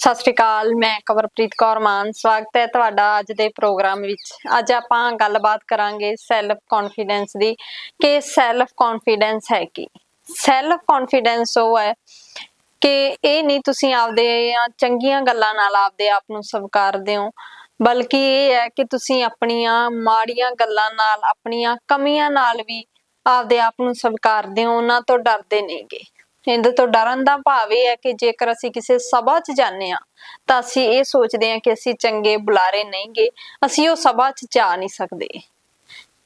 ਸਤਿ ਸ਼੍ਰੀ ਅਕਾਲ, ਮੈਂ ਕਵਰਪ੍ਰੀਤ ਕੌਰ ਮਾਨ। ਸਵਾਗਤ ਹੈ ਤੁਹਾਡਾ ਅੱਜ ਦੇ ਪ੍ਰੋਗਰਾਮ ਵਿੱਚ। ਅੱਜ ਆਪਾਂ ਗੱਲਬਾਤ ਕਰਾਂਗੇ ਸੈਲਫ ਕੌਨਫੀਡੈਂਸ ਦੀ ਕਿ ਸੈਲਫ ਕੌਨਫੀਡੈਂਸ ਹੈ ਕੀ। ਸੈਲਫ ਕੌਨਫੀਡੈਂਸ ਉਹ ਹੈ ਕਿ ਇਹ ਨਹੀਂ ਤੁਸੀਂ ਆਪਦੇ ਚੰਗੀਆਂ ਗੱਲਾਂ ਨਾਲ ਆਪਦੇ ਆਪ ਨੂੰ ਸਵੀਕਾਰਦੇ ਹੋ, ਬਲਕਿ ਇਹ ਹੈ ਕਿ ਤੁਸੀਂ ਆਪਣੀਆਂ ਮਾੜੀਆਂ ਗੱਲਾਂ ਨਾਲ, ਆਪਣੀਆਂ ਕਮੀਆਂ ਨਾਲ ਵੀ ਆਪਦੇ ਆਪ ਨੂੰ ਸਵੀਕਾਰਦੇ ਹੋ, ਉਹਨਾਂ ਤੋਂ ਡਰਦੇ ਨਹੀਂਗੇ ਇਹਦੇ ਤੋਂ ਡਰਨ ਦਾ ਭਾਵ ਇਹ ਹੈ ਕਿ ਜੇਕਰ ਅਸੀਂ ਕਿਸੇ ਸਭਾ 'ਚ ਜਾਂਦੇ ਆ ਤਾਂ ਅਸੀਂ ਇਹ ਸੋਚਦੇ ਹਾਂ ਕਿ ਅਸੀਂ ਚੰਗੇ ਬੁਲਾਰੇ ਨਹੀਂਗੇ, ਅਸੀਂ ਉਹ ਸਭਾ 'ਚ ਜਾ ਨਹੀਂ ਸਕਦੇ।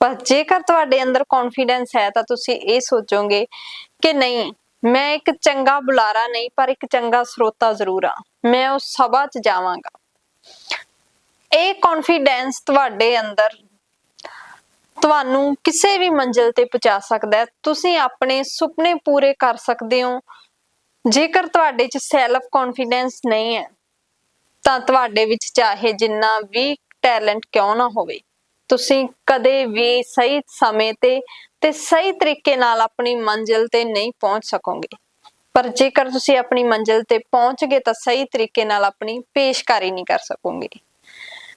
ਪਰ ਜੇਕਰ ਤੁਹਾਡੇ ਅੰਦਰ ਕੌਨਫੀਡੈਂਸ ਹੈ, ਤਾਂ ਤੁਸੀਂ ਇਹ ਸੋਚੋਗੇ ਕਿ ਨਹੀਂ, ਮੈਂ ਇੱਕ ਚੰਗਾ ਬੁਲਾਰਾ ਨਹੀਂ, ਪਰ ਇੱਕ ਚੰਗਾ ਸਰੋਤਾ ਜ਼ਰੂਰ ਆ ਮੈਂ ਉਸ ਸਭਾ 'ਚ ਜਾਵਾਂਗਾ। ਇਹ ਕੌਨਫੀਡੈਂਸ ਤੁਹਾਡੇ ਅੰਦਰ ਤੁਹਾਨੂੰ ਕਿਸੇ ਵੀ ਮੰਜ਼ਿਲ ਤੇ ਪਹੁੰਚਾ ਸਕਦਾ ਹੈ। ਤੁਸੀਂ ਆਪਣੇ ਸੁਪਨੇ ਪੂਰੇ ਕਰ ਸਕਦੇ ਹੋ। ਜੇਕਰ ਤੁਹਾਡੇ 'ਚ ਸੈਲਫ ਕੌਨਫੀਡੈਂਸ ਨਹੀਂ ਹੈ, ਤਾਂ ਤੁਹਾਡੇ ਵਿੱਚ ਚਾਹੇ ਜਿੰਨਾ ਵੀ ਟੈਲੈਂਟ ਕਿਉਂ ਨਾ ਹੋਵੇ, ਤੁਸੀਂ ਕਦੇ ਵੀ ਸਹੀ ਸਮੇਂ ਤੇ ਤੇ ਸਹੀ ਤਰੀਕੇ ਨਾਲ ਆਪਣੀ ਮੰਜ਼ਿਲ ਤੇ ਨਹੀਂ ਪਹੁੰਚ ਸਕੋਗੇ। ਪਰ ਜੇਕਰ ਤੁਸੀਂ ਆਪਣੀ ਮੰਜ਼ਿਲ ਤੇ ਪਹੁੰਚ ਗਏ, ਤਾਂ ਸਹੀ ਤਰੀਕੇ ਨਾਲ ਆਪਣੀ ਪੇਸ਼ਕਾਰੀ ਨਹੀਂ ਕਰ ਸਕੋਗੇ।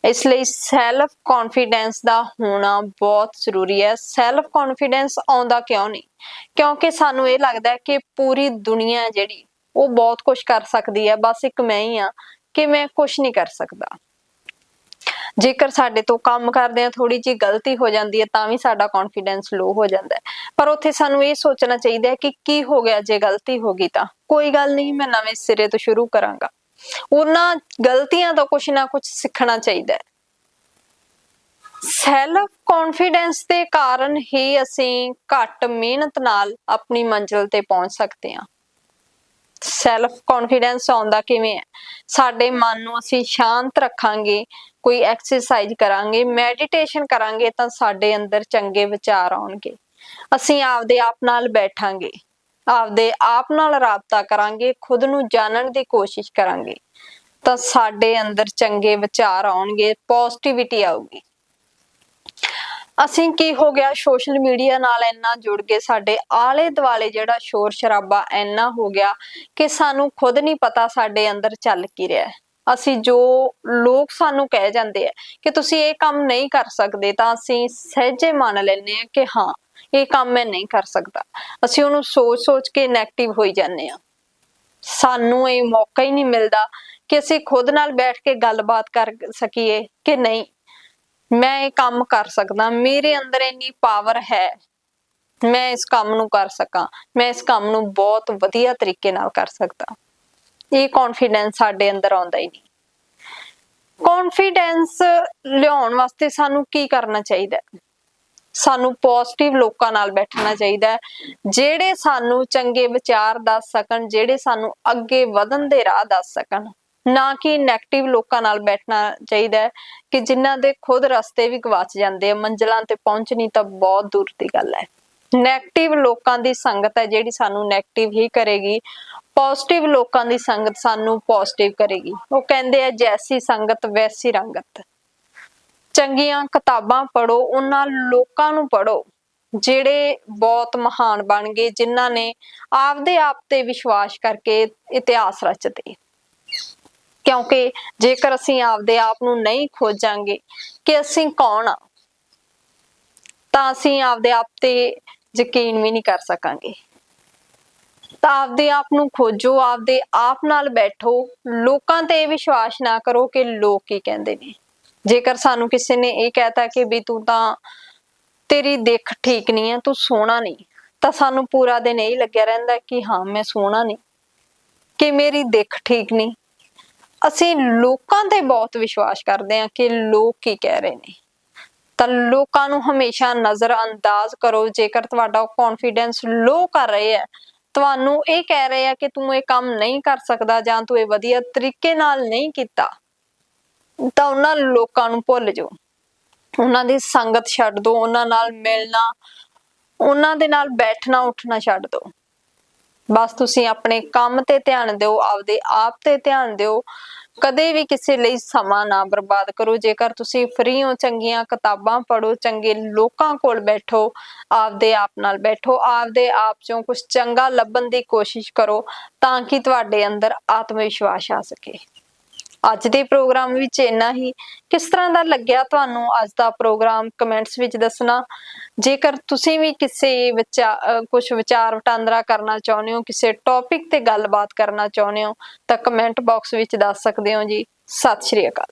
ਇਸ ਲਈ ਸੈਲਫ ਕੌਨਫੀਡੈਂਸ ਦਾ ਹੋਣਾ ਬਹੁਤ ਜ਼ਰੂਰੀ ਹੈ। ਸੈਲਫ ਕੌਨਫੀਡੈਂਸ ਆਉਂਦਾ ਕਿਉਂ ਨਹੀਂ? ਕਿਉਂਕਿ ਸਾਨੂੰ ਇਹ ਲੱਗਦਾ ਹੈ ਕਿ ਪੂਰੀ ਦੁਨੀਆ ਜਿਹੜੀ, ਉਹ ਬਹੁਤ ਕੁਝ ਕਰ ਸਕਦੀ ਹੈ। ਬਸ ਇੱਕ ਮੈਂ ਹੀ ਆ ਕਿ ਮੈਂ ਕੁਝ ਨਹੀਂ ਕਰ ਸਕਦਾ। ਜੇਕਰ ਸਾਡੇ ਤੋਂ ਕੰਮ ਕਰਦੇ ਆ ਥੋੜੀ ਜੀ ਗਲਤੀ ਹੋ ਜਾਂਦੀ ਹੈ, ਤਾਂ ਵੀ ਸਾਡਾ ਕੌਨਫੀਡੈਂਸ ਲੋ ਹੋ ਜਾਂਦਾ ਹੈ। ਪਰ ਉੱਥੇ ਸਾਨੂੰ ਇਹ ਸੋਚਣਾ ਚਾਹੀਦਾ ਹੈ ਕਿ ਕੀ ਹੋ ਗਿਆ? ਜੇ ਗਲਤੀ ਹੋ ਗਈ ਤਾਂ। ਕੋਈ ਗੱਲ ਨਹੀਂ, ਮੈਂ ਨਵੇਂ ਸਿਰੇ ਤੋਂ ਸ਼ੁਰੂ ਕਰਾਂਗਾ। ਉਹਨਾਂ ਗਲਤੀਆਂ ਤੋਂ ਕੁਝ ਨਾ ਕੁਝ ਸਿੱਖਣਾ ਚਾਹੀਦਾ ਹੈ। ਸੈਲਫ ਕੌਨਫੀਡੈਂਸ ਦੇ ਕਾਰਨ ਹੀ ਅਸੀਂ ਘੱਟ ਮਿਹਨਤ ਨਾਲ ਆਪਣੀ ਮੰਜ਼ਿਲ ਤੇ ਪਹੁੰਚ ਸਕਦੇ ਹਾਂ। ਸੈਲਫ ਕੌਨਫੀਡੈਂਸ ਆਉਂਦਾ ਕਿਵੇਂ ਹੈ? ਸਾਡੇ ਮਨ ਨੂੰ ਅਸੀਂ ਸ਼ਾਂਤ ਰੱਖਾਂਗੇ, ਕੋਈ ਐਕਸਰਸਾਈਜ਼ ਕਰਾਂਗੇ ਮੈਡੀਟੇਸ਼ਨ ਕਰਾਂਗੇ ਤਾਂ ਸਾਡੇ ਅੰਦਰ ਚੰਗੇ ਵਿਚਾਰ ਆਉਣਗੇ। ਅਸੀਂ ਆਪਦੇ ਆਪ ਨਾਲ ਬੈਠਾਂਗੇ। ਆਪਦੇ ਆਪ ਨਾਲ ਰਾਬਤਾ ਕਰਾਂਗੇ, ਖੁਦ ਨੂੰ ਜਾਣਨ ਦੀ ਕੋਸ਼ਿਸ਼ ਕਰਾਂਗੇ, ਤਾਂ ਸਾਡੇ ਅੰਦਰ ਚੰਗੇ ਵਿਚਾਰ ਆਉਣਗੇ ਪੋਜ਼ਿਟਿਵਿਟੀ ਆਊਗੀ। ਅਸੀਂ ਕੀ ਹੋ ਗਿਆ, ਸੋਸ਼ਲ ਮੀਡੀਆ ਨਾਲ ਇੰਨਾ ਜੁੜ ਗਏ, ਸਾਡੇ ਆਲੇ ਦੁਆਲੇ ਜਿਹੜਾ ਸ਼ੋਰ ਸ਼ਰਾਬਾ ਇੰਨਾ ਹੋ ਗਿਆ ਕਿ ਸਾਨੂੰ ਖੁਦ ਨਹੀਂ ਪਤਾ ਸਾਡੇ ਅੰਦਰ ਚੱਲ ਕੀ ਰਿਹਾ ਹੈ। ਅਸੀਂ ਜੋ ਲੋਕ ਸਾਨੂੰ ਕਹਿ ਜਾਂਦੇ ਆ ਕਿ ਤੁਸੀਂ ਇਹ ਕੰਮ ਨਹੀਂ ਕਰ ਸਕਦੇ, ਤਾਂ ਅਸੀਂ ਸਹਿਜੇ ਮੰਨ ਲੈਂਦੇ ਆ ਕਿ ਹਾਂ ਇਹ ਕੰਮ ਮੈਂ ਨਹੀਂ ਕਰ ਸਕਦਾ। ਅਸੀਂ ਉਹਨੂੰ ਸੋਚ-ਸੋਚ ਕੇ ਨੈਗੇਟਿਵ ਹੋਈ ਜਾਂਦੇ ਆ ਸਾਨੂੰ ਇਹ ਮੌਕਾ ਹੀ ਨਹੀਂ ਮਿਲਦਾ ਕਿ ਅਸੀਂ ਖੁਦ ਨਾਲ ਬੈਠ ਕੇ ਗੱਲਬਾਤ ਕਰ ਸਕੀਏ ਕਿ ਨਹੀਂ। ਮੈਂ ਇਹ ਕੰਮ ਕਰ ਸਕਦਾ। ਮੇਰੇ ਅੰਦਰ ਇੰਨੀ ਪਾਵਰ ਹੈ। ਮੈਂ ਇਸ ਕੰਮ ਨੂੰ ਕਰ ਸਕਾਂ। ਮੈਂ ਇਸ ਕੰਮ ਨੂੰ ਬਹੁਤ ਵਧੀਆ ਤਰੀਕੇ ਨਾਲ ਕਰ ਸਕਦਾ। ਇਹ ਕੌਨਫੀਡੈਂਸ ਸਾਡੇ ਅੰਦਰ ਆਉਂਦਾ ਹੀ ਨਹੀਂ। ਕੌਨਫੀਡੈਂਸ ਲਿਆਉਣ ਵਾਸਤੇ ਸਾਨੂੰ ਕੀ ਕਰਨਾ ਚਾਹੀਦਾ ਹੈ? ਸਾਨੂੰ ਪੋਜ਼ਿਟਿਵ ਲੋਕਾਂ ਨਾਲ ਬੈਠਣਾ ਚਾਹੀਦਾ ਹੈ। ਜਿਹੜੇ ਸਾਨੂੰ ਚੰਗੇ ਵਿਚਾਰ ਦੱਸ ਸਕਣ, ਜਿਹੜੇ ਸਾਨੂੰ ਅੱਗੇ ਵਧਣ ਦੇ ਰਾਹ ਦੱਸ ਸਕਣ, ਨਾ ਕਿ 네ਗੇਟਿਵ ਲੋਕਾਂ ਨਾਲ ਬੈਠਣਾ ਚਾਹੀਦਾ ਹੈ ਕਿ ਜਿਨ੍ਹਾਂ ਦੇ ਖੁਦ ਰਸਤੇ ਵੀ ਗਵਾਚ ਜਾਂਦੇ ਆ, ਮੰਜ਼ਲਾਂ ਤੇ ਪਹੁੰਚਣੀ ਤਾਂ ਬਹੁਤ ਦੂਰ ਦੀ ਗੱਲ ਹੈ। 네ਗੇਟਿਵ ਲੋਕਾਂ ਦੀ ਸੰਗਤ ਹੈ ਜਿਹੜੀ ਸਾਨੂੰ 네ਗੇਟਿਵ ਹੀ ਕਰੇਗੀ। ਪੋਜ਼ਿਟਿਵ ਲੋਕਾਂ ਦੀ ਸੰਗਤ ਸਾਨੂੰ ਪੋਜ਼ਿਟਿਵ ਕਰੇਗੀ। ਉਹ ਕਹਿੰਦੇ ਆ, ਜੈਸੀ ਸੰਗਤ, ਵੈਸੀ ਰੰਗਤ। ਚੰਗੀਆਂ ਕਿਤਾਬਾਂ ਪੜੋ ਉਹਨਾਂ ਲੋਕਾਂ ਨੂੰ ਪੜੋ ਜਿਹੜੇ ਬਹੁਤ ਮਹਾਨ ਬਣ ਗਏ, ਜਿਨ੍ਹਾਂ ਨੇ ਆਪਦੇ ਆਪ ਤੇ ਵਿਸ਼ਵਾਸ ਕਰਕੇ ਇਤਿਹਾਸ ਰਚਦੇ। ਕਿਉਂਕਿ ਜੇਕਰ ਅਸੀਂ ਆਪਦੇ ਆਪ ਨੂੰ ਨਹੀਂ ਖੋਜਾਂਗੇ ਕਿ ਅਸੀਂ ਕੌਣ ਆ, ਤਾਂ ਅਸੀਂ ਆਪਦੇ ਆਪ ਤੇ ਯਕੀਨ ਵੀ ਨਹੀਂ ਕਰ ਸਕਾਂਗੇ। ਤਾਂ ਆਪਦੇ ਆਪ ਨੂੰ ਖੋਜੋ, ਆਪਦੇ ਆਪ ਨਾਲ ਬੈਠੋ, ਲੋਕਾਂ ਤੇ ਵਿਸ਼ਵਾਸ ਨਾ ਕਰੋ ਕਿ ਲੋਕ ਕੀ ਕਹਿੰਦੇ ਨੇ। ਜੇਕਰ ਸਾਨੂੰ ਕਿਸੇ ਨੇ ਇਹ ਕਹਿਤਾ ਕਿ ਵੀ ਤੂੰ ਤਾਂ ਤੇਰੀ ਦਿੱਖ ਠੀਕ ਨਹੀਂ ਹੈ, ਤੂੰ ਸੋਹਣਾ ਨਹੀਂ, ਤਾਂ ਸਾਨੂੰ ਪੂਰਾ ਦਿਨ ਇਹ ਲੱਗਿਆ ਰਹਿੰਦਾ ਕਿ ਹਾਂ, ਮੈਂ ਸੋਹਣਾ ਨਹੀਂ, ਕਿ ਮੇਰੀ ਦਿੱਖ ਠੀਕ ਨਹੀਂ। ਅਸੀਂ ਲੋਕਾਂ ਤੇ ਬਹੁਤ ਵਿਸ਼ਵਾਸ ਕਰਦੇ ਹਾਂ ਕਿ ਲੋਕ ਕੀ ਕਹਿ ਰਹੇ ਨੇ। ਤਾਂ ਲੋਕਾਂ ਨੂੰ ਹਮੇਸ਼ਾ ਨਜ਼ਰ ਅੰਦਾਜ਼ ਕਰੋ, ਜੇਕਰ ਤੁਹਾਡਾ ਕੌਨਫੀਡੈਂਸ ਲੋ ਕਰ ਰਹੇ ਹੈ, ਤੁਹਾਨੂੰ ਇਹ ਕਹਿ ਰਹੇ ਆ ਕਿ ਤੂੰ ਇਹ ਕੰਮ ਨਹੀਂ ਕਰ ਸਕਦਾ ਜਾਂ ਤੂੰ ਇਹ ਵਧੀਆ ਤਰੀਕੇ ਨਾਲ ਨਹੀਂ ਕੀਤਾ। ਤਾਂ ਉਹਨਾਂ ਲੋਕਾਂ ਨੂੰ ਭੁੱਲ ਜਾਓ। ਉਹਨਾਂ ਦੀ ਸੰਗਤ ਛੱਡ ਦਿਓ ਉਹਨਾਂ ਨਾਲ ਮਿਲਣਾ, ਉਹਨਾਂ ਦੇ ਨਾਲ ਬੈਠਣਾ, ਉੱਠਣਾ ਛੱਡ ਦਿਓ ਬਸ ਤੁਸੀਂ ਆਪਣੇ ਕੰਮ ਤੇ ਧਿਆਨ ਦਿਓ, ਆਪਦੇ ਆਪ ਤੇ ਧਿਆਨ ਦਿਓ। ਕਦੇ ਵੀ ਕਿਸੇ ਲਈ ਸਮਾਂ ਨਾ ਬਰਬਾਦ ਕਰੋ। ਜੇਕਰ ਤੁਸੀਂ ਫ੍ਰੀ ਹੋ, ਚੰਗੀਆਂ ਕਿਤਾਬਾਂ ਪੜੋ ਚੰਗੇ ਲੋਕਾਂ ਕੋਲ ਬੈਠੋ, ਆਪਦੇ ਆਪ ਨਾਲ ਬੈਠੋ, ਆਪਦੇ ਆਪ ਚੋਂ ਕੁਝ ਚੰਗਾ ਲੱਭਣ ਦੀ ਕੋਸ਼ਿਸ਼ ਕਰੋ, ਤਾਂ ਕਿ ਤੁਹਾਡੇ ਅੰਦਰ ਆਤਮ ਵਿਸ਼ਵਾਸ ਆ ਸਕੇ। ਅੱਜ ਦੇ ਪ੍ਰੋਗਰਾਮ ਵਿੱਚ ਇੰਨਾ ਹੀ। ਕਿਸ ਤਰ੍ਹਾਂ ਦਾ ਲੱਗਿਆ ਤੁਹਾਨੂੰ ਅੱਜ ਦਾ ਪ੍ਰੋਗਰਾਮ? ਕਮੈਂਟਸ ਵਿੱਚ ਦੱਸਣਾ। ਜੇਕਰ ਤੁਸੀਂ ਵੀ ਕਿਸੇ ਵਿਚਾਰ ਕੁਝ ਵਿਚਾਰ ਵਟਾਂਦਰਾ ਕਰਨਾ ਚਾਹੁੰਦੇ ਹੋ, ਕਿਸੇ ਟੌਪਿਕ ਤੇ ਗੱਲਬਾਤ ਕਰਨਾ ਚਾਹੁੰਦੇ ਹੋ, ਤਾਂ ਕਮੈਂਟ ਬਾਕਸ ਵਿੱਚ ਦੱਸ ਸਕਦੇ ਹੋ ਜੀ। ਸਤਿ ਸ਼੍ਰੀ ਅਕਾਲ।